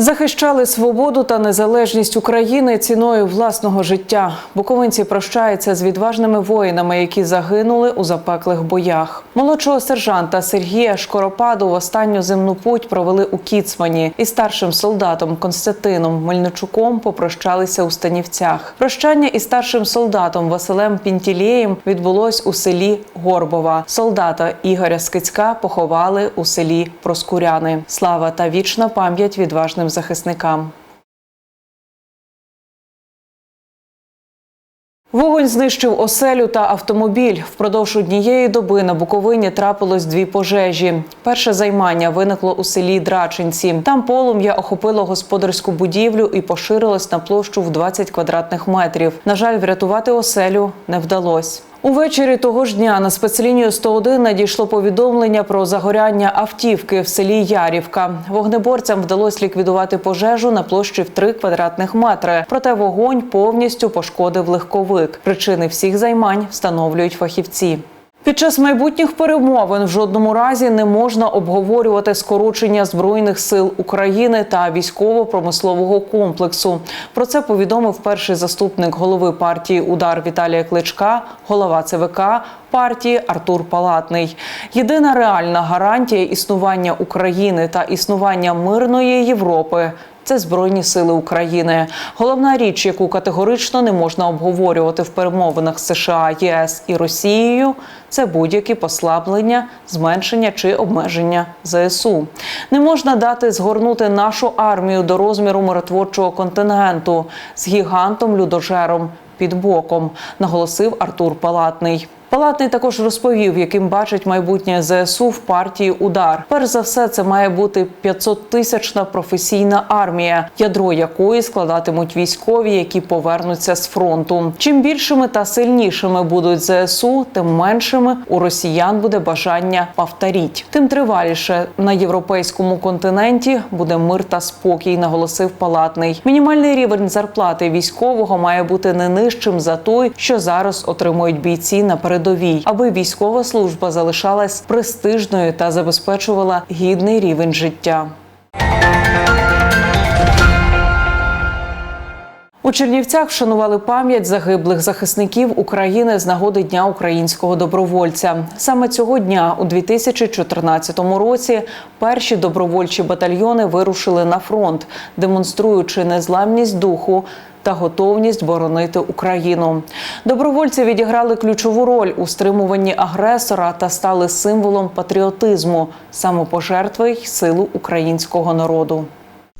Захищали свободу та незалежність України ціною власного життя. Буковинці прощаються з відважними воїнами, які загинули у запеклих боях. Молодшого сержанта Сергія Шкоропаду в останню земну путь провели у Кіцмані і старшим солдатом Константином Мельничуком попрощалися у Станівцях. Прощання із старшим солдатом Василем Пінтілєєм відбулось у селі Горбова. Солдата Ігоря Скицька поховали у селі Проскуряни. Слава та вічна пам'ять відважним захисникам. Вогонь знищив оселю та автомобіль. Впродовж однієї доби на Буковині трапилось дві пожежі. Перше займання виникло у селі Драчинці. Там полум'я охопило господарську будівлю і поширилось на площу в 20 квадратних метрів. На жаль, врятувати оселю не вдалось. Увечері того ж дня на спецлінію 101 надійшло повідомлення про загоряння автівки в селі Ярівка. Вогнеборцям вдалося ліквідувати пожежу на площі в 3 квадратних метри. Проте вогонь повністю пошкодив легковик. Причини всіх займань встановлюють фахівці. Під час майбутніх перемовин в жодному разі не можна обговорювати скорочення збройних сил України та військово-промислового комплексу. Про це повідомив перший заступник голови партії Удар Віталія Кличка, голова ЦВК партії Артур Палатний. Єдина реальна гарантія існування України та існування мирної Європи. Це збройні сили України. Головна річ, яку категорично не можна обговорювати в перемовинах з США, ЄС і Росією, це будь-які послаблення, зменшення чи обмеження ЗСУ. Не можна дати згорнути нашу армію до розміру миротворчого контингенту з гігантом людожером під боком, наголосив Артур Палатний. Палатний також розповів, яким бачить майбутнє ЗСУ в партії Удар. Перш за все, це має бути 500-тисячна професійна армія, ядро якої складатимуть військові, які повернуться з фронту. Чим більшими та сильнішими будуть ЗСУ, тим меншими у росіян буде бажання повторіть. Тим триваліше на європейському континенті буде мир та спокій, наголосив Палатний. Мінімальний рівень зарплати військового має бути не нижчим за той, що зараз отримують бійці на передовій, аби військова служба залишалась престижною та забезпечувала гідний рівень життя. У Чернівцях вшанували пам'ять загиблих захисників України з нагоди Дня українського добровольця. Саме цього дня, у 2014 році, перші добровольчі батальйони вирушили на фронт, демонструючи незламність духу. Та готовність боронити Україну. Добровольці відіграли ключову роль у стримуванні агресора та стали символом патріотизму, самопожертви й силу українського народу.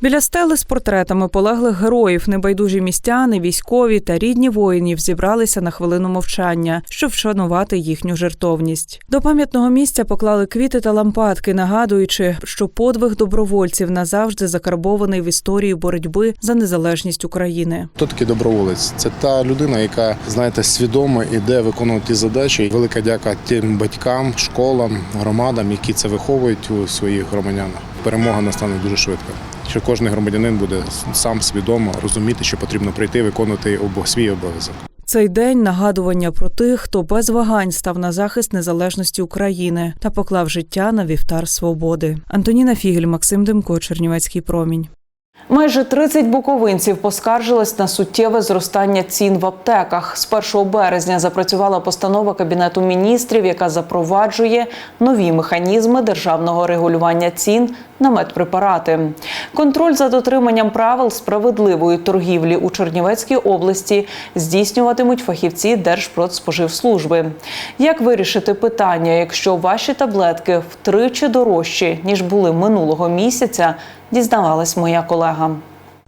Біля стели з портретами полеглих героїв, небайдужі містяни, військові та рідні воїнів зібралися на хвилину мовчання, щоб вшанувати їхню жертовність. До пам'ятного місця поклали квіти та лампадки, нагадуючи, що подвиг добровольців назавжди закарбований в історії боротьби за незалежність України. Хто такий доброволець? Це та людина, яка знаєте, свідомо іде виконувати задачі. Велика дяка тим батькам, школам, громадам, які це виховують у своїх громадянах. Перемога настане дуже швидко. Що кожен громадянин буде сам свідомо розуміти, що потрібно прийти виконувати свій обов'язок. Цей день нагадування про тих, хто без вагань став на захист незалежності України та поклав життя на вівтар свободи. Антоніна Фігель, Максим Демко, Чернівецький промінь. Майже 30 буковинців поскаржились на суттєве зростання цін в аптеках. З 1 березня запрацювала постанова Кабінету міністрів, яка запроваджує нові механізми державного регулювання цін на медпрепарати. Контроль за дотриманням правил справедливої торгівлі у Чернівецькій області здійснюватимуть фахівці Держпродспоживслужби. Як вирішити питання, якщо ваші таблетки втричі дорожчі ніж були минулого місяця? Дізнавалась моя колега.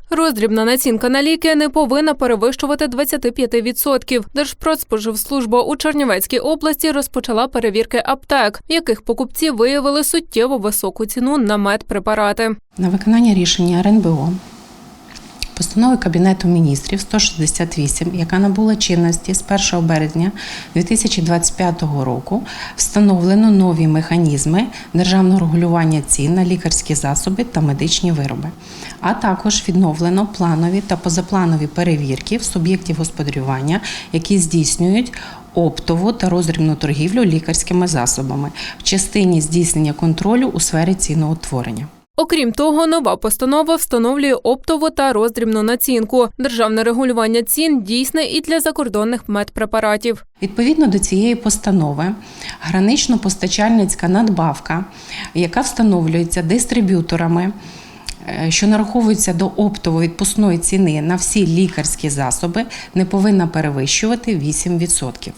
Роздрібна націнка на ліки не повинна перевищувати 25%. Держпродспоживслужба у Чернівецькій області розпочала перевірки аптек, в яких покупці виявили суттєво високу ціну на медпрепарати. На виконання рішення РНБО Постановою Кабінету міністрів 168, яка набула чинності з 1 березня 2025 року, встановлено нові механізми державного регулювання цін на лікарські засоби та медичні вироби, а також відновлено планові та позапланові перевірки в суб'єктів господарювання, які здійснюють оптову та роздрібну торгівлю лікарськими засобами в частині здійснення контролю у сфері ціноутворення. Окрім того, нова постанова встановлює оптову та роздрібну націнку. Державне регулювання цін дійсне і для закордонних медпрепаратів. Відповідно до цієї постанови, гранично-постачальницька надбавка, яка встановлюється дистриб'юторами, е, що нараховується до оптової відпускної ціни на всі лікарські засоби, не повинна перевищувати 8%.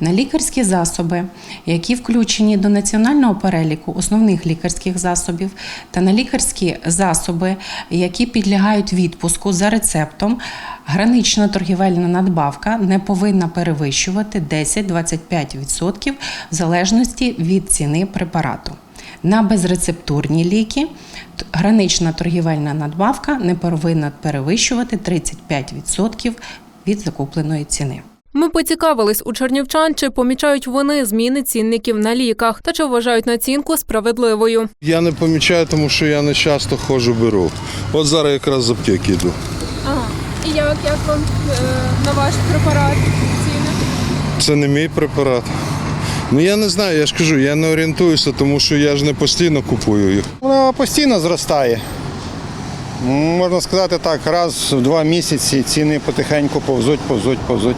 На лікарські засоби, які включені до національного переліку основних лікарських засобів, та на лікарські засоби, які підлягають відпуску за рецептом, гранична торгівельна надбавка не повинна перевищувати 10-25% в залежності від ціни препарату. На безрецептурні ліки гранична торгівельна надбавка не повинна перевищувати 35% від закупленої ціни. Ми поцікавились у чернівчан, чи помічають вони зміни цінників на ліках та чи вважають націнку справедливою. Я не помічаю, тому що я не часто ходжу беру. От зараз якраз з аптеки йду. Ага. І як, як вам на ваш препарат ціни? Це не мій препарат. Ну я не знаю, я ж кажу, я не орієнтуюся, тому що я ж не постійно купую їх. Вона постійно зростає. Можна сказати так, раз в два місяці ціни потихеньку повзуть, повзуть, повзуть.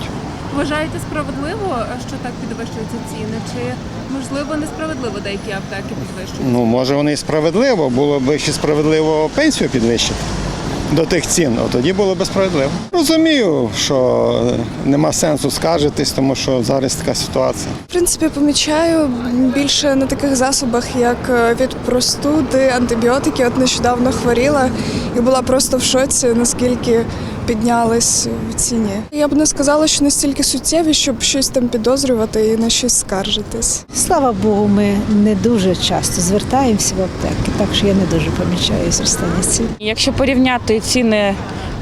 Вважаєте справедливо, що так підвищуються ціни? Чи можливо несправедливо деякі аптеки підвищують? Ну, може, вони і справедливо, було б ще справедливо пенсію підвищити до тих цін, а тоді було б справедливо. Розумію, що нема сенсу скаржитись, тому що зараз така ситуація. В принципі, помічаю більше на таких засобах, як е, від простуди, антибіотики. От нещодавно хворіла і була просто в шоці, наскільки піднялись в ціні. Я б не сказала, що настільки суттєві, щоб щось там підозрювати і на щось скаржитись. Слава Богу, ми не дуже часто звертаємося в аптеки, так що я не дуже помічаю зростання цін. Якщо порівняти ціни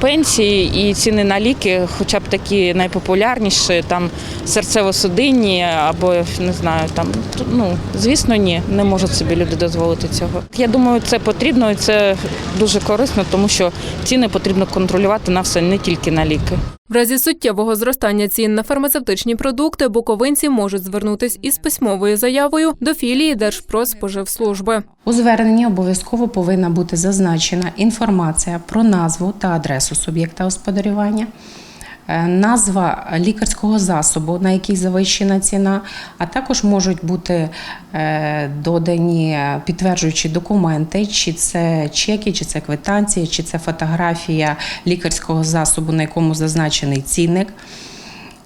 пенсії і ціни на ліки, хоча б такі найпопулярніші, там серцево-судинні або не знаю, там ну звісно, ні, не можуть собі люди дозволити цього. Я думаю, це потрібно і це дуже корисно, тому що ціни потрібно контролювати на все, не тільки на ліки. В разі суттєвого зростання цін на фармацевтичні продукти буковинці можуть звернутись із письмовою заявою до філії Держпродспоживслужби. У зверненні обов'язково повинна бути зазначена інформація про назву та адресу суб'єкта господарювання, назва лікарського засобу, на який завищена ціна, а також можуть бути е, додані підтверджуючі документи, чи це чеки, чи це квитанції, чи це фотографія лікарського засобу, на якому зазначений цінник.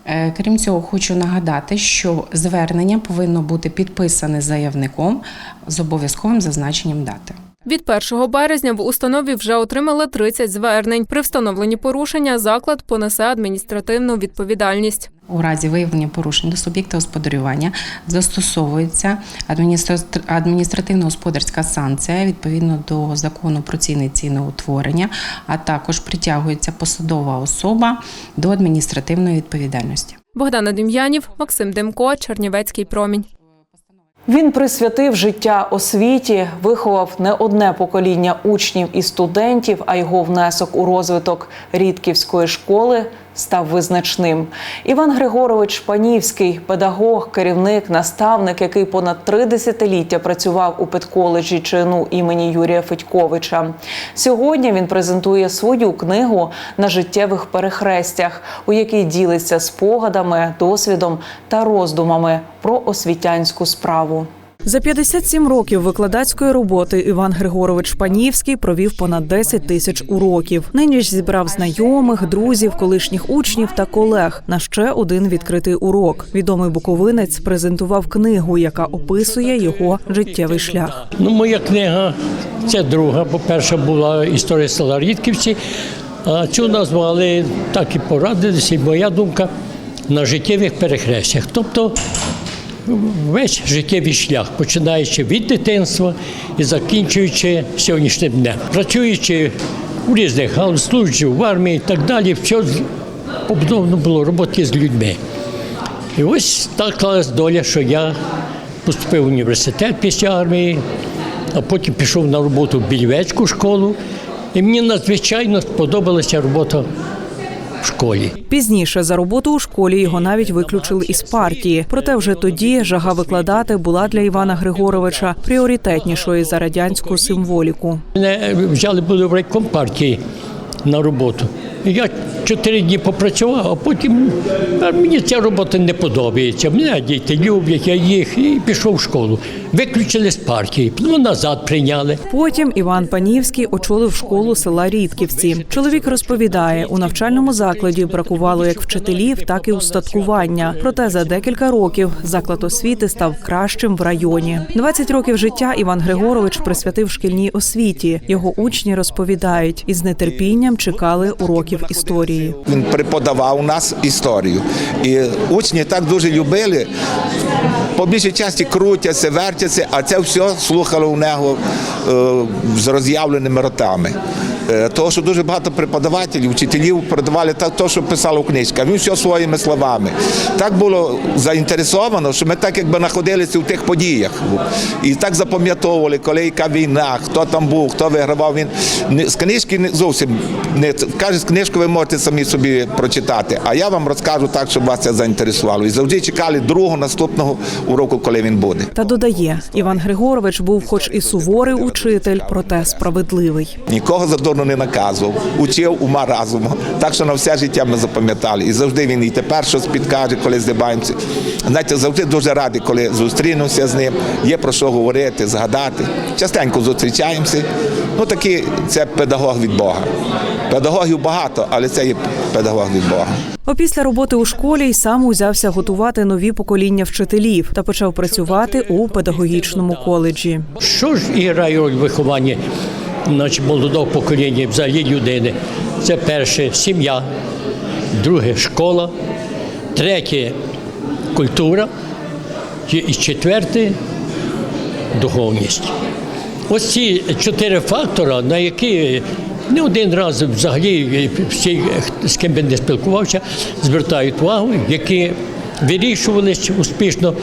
Е, Крім цього, хочу нагадати, що звернення повинно бути підписане заявником з обов'язковим зазначенням дати. Від 1 березня в установі вже отримали 30 звернень. При встановленні порушення заклад понесе адміністративну відповідальність. У разі виявлення порушень до суб'єкта господарювання застосовується адміністра- адміністративно-господарська санкція відповідно до закону про ціни ціноутворення, а також притягується посадова особа до адміністративної відповідальності. Богдана Дем'янів, Максим Демко, Чернівецький промінь. Він присвятив життя освіті, виховав не одне покоління учнів і студентів, а його внесок у розвиток Рідківської школи став визначним. Іван Григорович Панівський, педагог, керівник, наставник, який понад три десятиліття працював у педколеджі чину імені Юрія Федьковича. Сьогодні він презентує свою книгу на життєвих перехрестях, у якій ділиться спогадами, досвідом та роздумами про освітянську справу. За 57 років викладацької роботи Іван Григорович Панівський провів понад 10 тисяч уроків. Нині ж зібрав знайомих, друзів, колишніх учнів та колег на ще один відкритий урок. Відомий буковинець презентував книгу, яка описує його життєвий шлях. Ну, моя книга це друга, бо перша була історія села Рідківці, а цю назвали так і порадилися, моя думка на життєвих перехрестях. Тобто весь життєвий шлях, починаючи від дитинства і закінчуючи сьогоднішнім днем. Працюючи у різних галузях, служив в армії і так далі. Все з- було роботи з людьми. І ось так склалась доля, що я поступив в університет після армії, а потім пішов на роботу в Більвецьку школу. І мені надзвичайно сподобалася робота в школі. Пізніше за роботу у школі його навіть виключили із партії. Проте вже тоді жага викладати була для Івана Григоровича пріоритетнішою за радянську символіку. Мене взяли були в райком партії на роботу. Я чотири дні попрацював, а потім а мені ця робота не подобається. Мене діти люблять, я їх і пішов в школу. Виключили з партії, ну назад прийняли. Потім Іван Панівський очолив школу села Рідківці. Чоловік розповідає, у навчальному закладі бракувало як вчителів, так і устаткування. Проте за декілька років заклад освіти став кращим в районі. 20 років життя Іван Григорович присвятив шкільній освіті. Його учні розповідають і з чекали уроків історії. Він преподавав нас історію. І учні так дуже любили. По більшій часті крутяться, вертяться, а це все слухало у нього е, з роз'явленими ротами. Е, Того, що дуже багато преподавателів, вчителів передавали те, що писало в книжках. Він все своїми словами. Так було заінтересовано, що ми так якби знаходилися в тих подіях. І так запам'ятовували, коли яка війна, хто там був, хто вигравав. Він з книжки не зовсім не каже, з книжку ви можете самі собі прочитати. А я вам розкажу так, щоб вас це заінтересувало. І завжди чекали другого наступного уроку, коли він буде. Та додає, Іван Григорович був, хоч і суворий учитель, проте справедливий. Нікого задурно не наказував, учив ума разуму. Так що на все життя ми запам'ятали. І завжди він і тепер щось підкаже, коли здибаємося. Знаєте, завжди дуже радий, коли зустрінемося з ним. Є про що говорити, згадати. Частенько зустрічаємося. Ну такий це педагог від Бога. Педагогів багато, але це є педагог від Бога. Опісля роботи у школі й сам узявся готувати нові покоління вчителів та почав працювати у педагогічному коледжі. Що ж і грає роль в вихованні значить, молодого покоління, взагалі людини? Це перше сім'я, друге школа, третє культура і четверте духовність. Ось ці чотири фактори, на які не один раз взагалі всі, з ким би не спілкувався, звертають увагу, які вирішувалися успішно.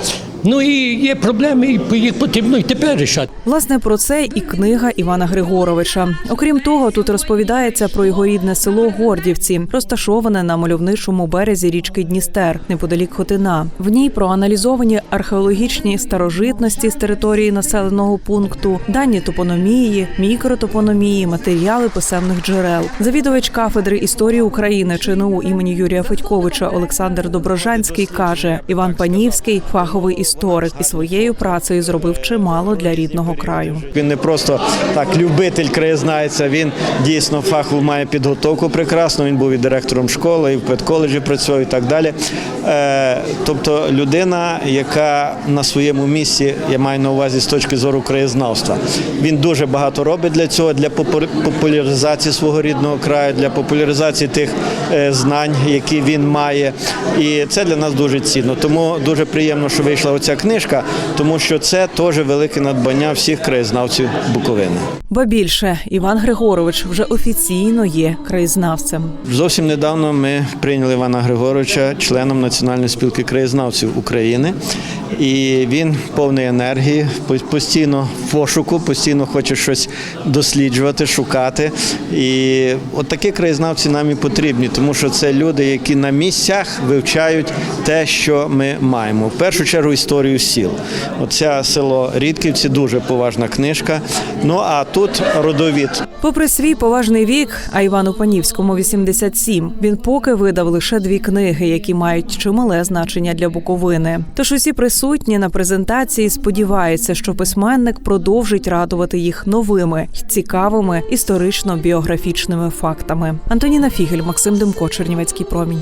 Ну і є проблеми, і їх потрібно і тепер рішати. Власне, про це і книга Івана Григоровича. Окрім того, тут розповідається про його рідне село Гордівці, розташоване на мальовничому березі річки Дністер, неподалік Хотина. В ній проаналізовані археологічні старожитності з території населеного пункту, дані топономії, мікротопономії, матеріали писемних джерел. Завідувач кафедри історії України ЧНУ імені Юрія Федьковича Олександр Доброжанський каже: Іван Панівський фаховий історик і своєю працею зробив чимало для рідного краю. Він не просто так любитель краєзнавця, він дійсно фахово має підготовку прекрасну. Він був і директором школи, і в педколеджі працював і так далі. Е, тобто людина, яка на своєму місці, я маю на увазі з точки зору краєзнавства. Він дуже багато робить для цього, для попу- популяризації свого рідного краю, для популяризації тих е, знань, які він має. І це для нас дуже цінно. Тому дуже приємно, що вийшла оця книжка, тому що це теж велике надбання всіх краєзнавців Буковини. Ба більше Іван Григорович вже офіційно є краєзнавцем. Зовсім недавно ми прийняли Івана Григоровича членом Національної спілки краєзнавців України. І він повний енергії, постійно в пошуку, постійно хоче щось досліджувати, шукати. І от такі краєзнавці нам і потрібні, тому що це люди, які на місцях вивчають те, що ми маємо. В першу чергу історію сіл. Оця село Рідківці дуже поважна книжка. Ну а тут родовід Попри свій поважний вік, а Івану Панівському 87, він поки видав лише дві книги, які мають чимале значення для Буковини. Тож усі присутні на презентації сподіваються, що письменник продовжить радувати їх новими й цікавими історично-біографічними фактами. Антоніна Фігель, Максим Демко, Чернівецький промінь.